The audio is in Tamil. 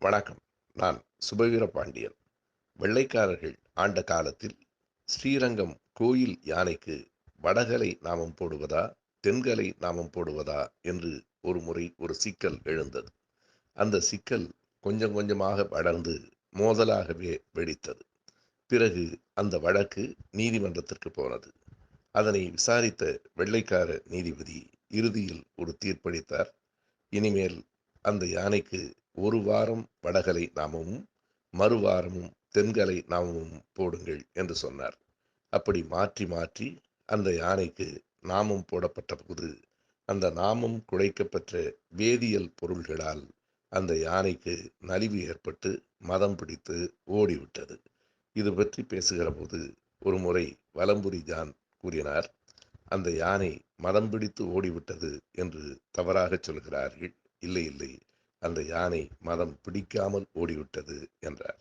வணக்கம். நான் சுபவீர பாண்டியன் வெள்ளைக்காரர்கள் ஆண்ட காலத்தில் ஸ்ரீரங்கம் கோயில் யானைக்கு வடகலை நாமம் போடுவதா தென்கலை நாமம் போடுவதா என்று ஒரு முறை ஒரு சிக்கல் எழுந்தது. அந்த சிக்கல் கொஞ்சம் கொஞ்சமாக வளர்ந்து மோதலாகவே வெடித்தது. பிறகு அந்த வழக்கு நீதிமன்றத்திற்கு போனது. அதனை விசாரித்த வெள்ளைக்கார நீதிபதி இறுதியில் ஒரு தீர்ப்பளித்தார். இனிமேல் அந்த யானைக்கு ஒரு வாரம் வடகலை நாமமும் மறுவாரமும் தென்கலை நாமமும் போடுங்கள் என்று சொன்னார். அப்படி மாற்றி மாற்றி அந்த யானைக்கு நாமம் போடப்பட்ட போது அந்த நாமம் குழைக்கப்பெற்ற வேதியியல் பொருள்களால் அந்த யானைக்கு நலிவு ஏற்பட்டு மதம் பிடித்து ஓடிவிட்டது. இது பற்றி பேசுகிற போது ஒரு முறை வலம்புரி ஜான் கூறினார் அந்த யானை மதம் பிடித்து ஓடிவிட்டது என்று தவறாக சொல்கிறார்கள். இல்லை இல்லை. அந்த யானை மதம் பிடிக்காமல் ஓடிவிட்டது என்றார்.